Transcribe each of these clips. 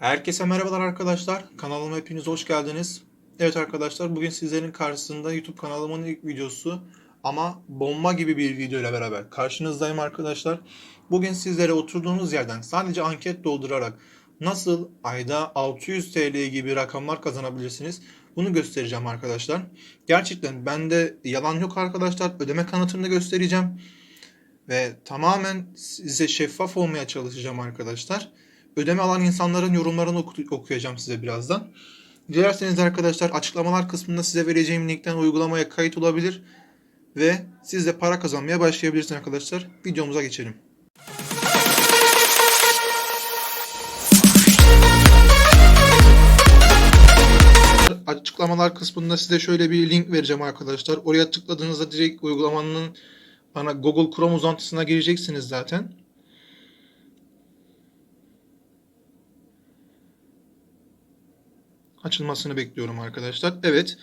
Herkese merhabalar arkadaşlar. Kanalıma hepiniz hoş geldiniz. Evet arkadaşlar bugün sizlerin karşısında YouTube kanalımın ilk videosu ama bomba gibi bir video ile beraber karşınızdayım arkadaşlar. Bugün sizlere oturduğunuz yerden sadece anket doldurarak nasıl ayda 600 TL gibi rakamlar kazanabilirsiniz bunu göstereceğim arkadaşlar. Gerçekten bende yalan yok arkadaşlar. Ödeme kanıtını göstereceğim. Ve tamamen size şeffaf olmaya çalışacağım arkadaşlar. Ödeme alan insanların yorumlarını oku- okuyacağım size birazdan. Dilerseniz arkadaşlar açıklamalar kısmında size vereceğim linkten uygulamaya kayıt olabilir ve siz de para kazanmaya başlayabilirsiniz arkadaşlar. Videomuza geçelim. Açıklamalar kısmında size şöyle bir link vereceğim arkadaşlar. Oraya tıkladığınızda direkt uygulamanın ana Google Chrome uzantısına gireceksiniz zaten. Açılmasını bekliyorum arkadaşlar. Evet.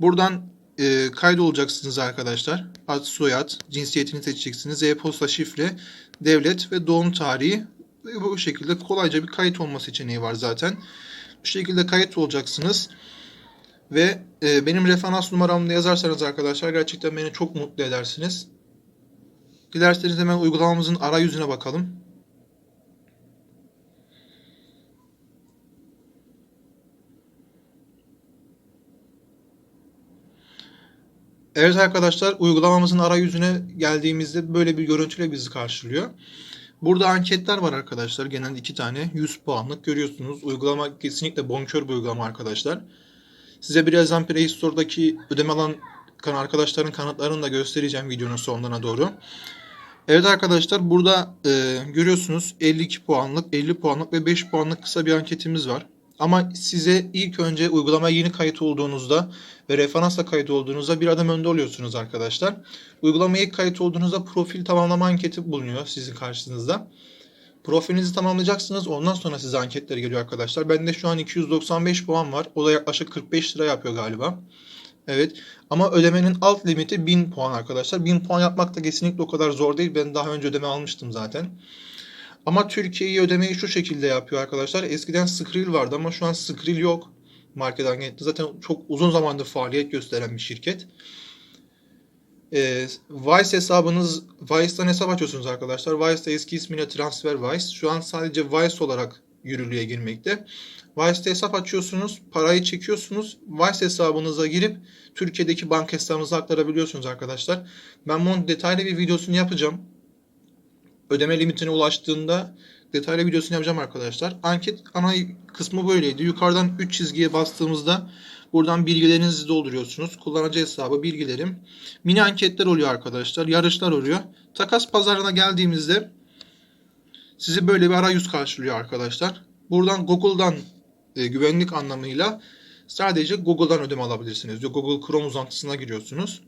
Buradan e, kaydolacaksınız arkadaşlar. Ad, soyad, cinsiyetini seçeceksiniz. E-posta şifre, devlet ve doğum tarihi. Ve bu şekilde kolayca bir kayıt olma seçeneği var zaten. Bu şekilde kayıt olacaksınız. Ve e, benim referans numaramı da yazarsanız arkadaşlar gerçekten beni çok mutlu edersiniz. Dilerseniz hemen uygulamamızın arayüzüne bakalım. Evet arkadaşlar uygulamamızın arayüzüne geldiğimizde böyle bir görüntüyle bizi karşılıyor. Burada anketler var arkadaşlar. Genelde iki tane 100 puanlık görüyorsunuz. Uygulama kesinlikle bonkör bir uygulama arkadaşlar. Size birazdan Play Store'daki ödeme alan arkadaşların kanıtlarını da göstereceğim videonun sonlarına doğru. Evet arkadaşlar burada e, görüyorsunuz 52 puanlık, 50 puanlık ve 5 puanlık kısa bir anketimiz var. Ama size ilk önce uygulamaya yeni kayıt olduğunuzda ve referansla kayıt olduğunuzda bir adım önde oluyorsunuz arkadaşlar. Uygulamaya ilk kayıt olduğunuzda profil tamamlama anketi bulunuyor sizin karşınızda. Profilinizi tamamlayacaksınız. Ondan sonra size anketler geliyor arkadaşlar. Bende şu an 295 puan var. O da yaklaşık 45 lira yapıyor galiba. Evet. Ama ödemenin alt limiti 1000 puan arkadaşlar. 1000 puan yapmak da kesinlikle o kadar zor değil. Ben daha önce ödeme almıştım zaten. Ama Türkiye'yi ödemeyi şu şekilde yapıyor arkadaşlar. Eskiden Skrill vardı ama şu an Skrill yok. Market ankette. Zaten çok uzun zamandır faaliyet gösteren bir şirket. Ee, Vice hesabınız, Vice'dan hesap açıyorsunuz arkadaşlar. Vice'da eski ismiyle Transfer Vice. Şu an sadece Vice olarak yürürlüğe girmekte. Vice'da hesap açıyorsunuz, parayı çekiyorsunuz. Vice hesabınıza girip Türkiye'deki banka hesabınıza aktarabiliyorsunuz arkadaşlar. Ben bunun detaylı bir videosunu yapacağım. Ödeme limitine ulaştığında detaylı videosunu yapacağım arkadaşlar. Anket ana kısmı böyleydi. Yukarıdan 3 çizgiye bastığımızda buradan bilgilerinizi dolduruyorsunuz. Kullanıcı hesabı, bilgilerim. Mini anketler oluyor arkadaşlar. Yarışlar oluyor. Takas pazarına geldiğimizde sizi böyle bir arayüz karşılıyor arkadaşlar. Buradan Google'dan e, güvenlik anlamıyla sadece Google'dan ödeme alabilirsiniz. Google Chrome uzantısına giriyorsunuz.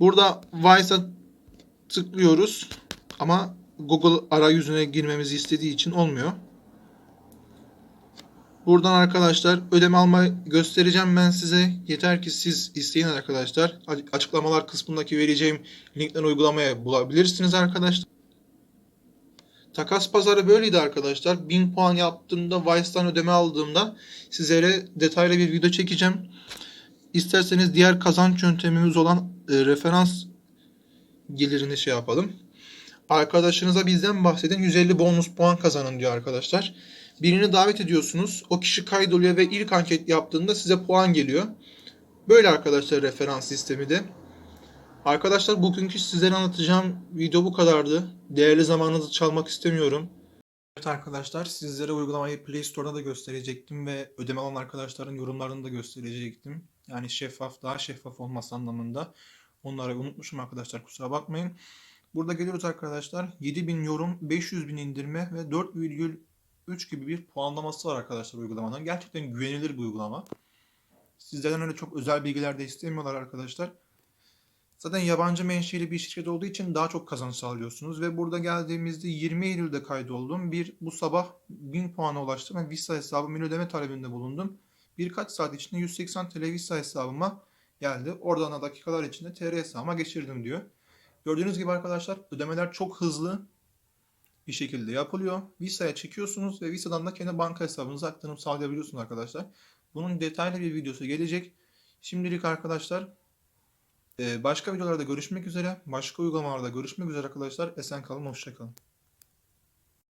Burada Vice'a tıklıyoruz ama Google arayüzüne girmemizi istediği için olmuyor. Buradan arkadaşlar ödeme almayı göstereceğim ben size. Yeter ki siz isteyin arkadaşlar. Açıklamalar kısmındaki vereceğim linkten uygulamaya bulabilirsiniz arkadaşlar. Takas pazarı böyleydi arkadaşlar. 1000 puan yaptığımda Vice'dan ödeme aldığımda sizlere detaylı bir video çekeceğim. İsterseniz diğer kazanç yöntemimiz olan e, referans gelirini şey yapalım. Arkadaşınıza bizden bahsedin 150 bonus puan kazanın diyor arkadaşlar. Birini davet ediyorsunuz. O kişi kaydoluyor ve ilk anket yaptığında size puan geliyor. Böyle arkadaşlar referans sistemi de. Arkadaşlar bugünkü sizlere anlatacağım video bu kadardı. Değerli zamanınızı çalmak istemiyorum. Evet arkadaşlar sizlere uygulamayı Play Store'da da gösterecektim ve ödeme alan arkadaşların yorumlarını da gösterecektim. Yani şeffaf daha şeffaf olması anlamında. Onları unutmuşum arkadaşlar kusura bakmayın. Burada geliyoruz arkadaşlar. 7000 yorum, 500 bin indirme ve 4,3 gibi bir puanlaması var arkadaşlar uygulamanın. Gerçekten güvenilir bir uygulama. Sizlerden öyle çok özel bilgiler de istemiyorlar arkadaşlar. Zaten yabancı menşeli bir şirket olduğu için daha çok kazanç sağlıyorsunuz. Ve burada geldiğimizde 20 Eylül'de kaydoldum. Bir bu sabah 1000 puana ulaştım ve Visa hesabımın ödeme talebinde bulundum. Birkaç saat içinde 180 TL Visa hesabıma geldi. Oradan da dakikalar içinde TR hesabıma geçirdim diyor. Gördüğünüz gibi arkadaşlar ödemeler çok hızlı bir şekilde yapılıyor. Visa'ya çekiyorsunuz ve Visa'dan da kendi banka hesabınıza aktarım sağlayabiliyorsunuz arkadaşlar. Bunun detaylı bir videosu gelecek. Şimdilik arkadaşlar e, başka videolarda görüşmek üzere. Başka uygulamalarda görüşmek üzere arkadaşlar. Esen kalın, hoşça kalın.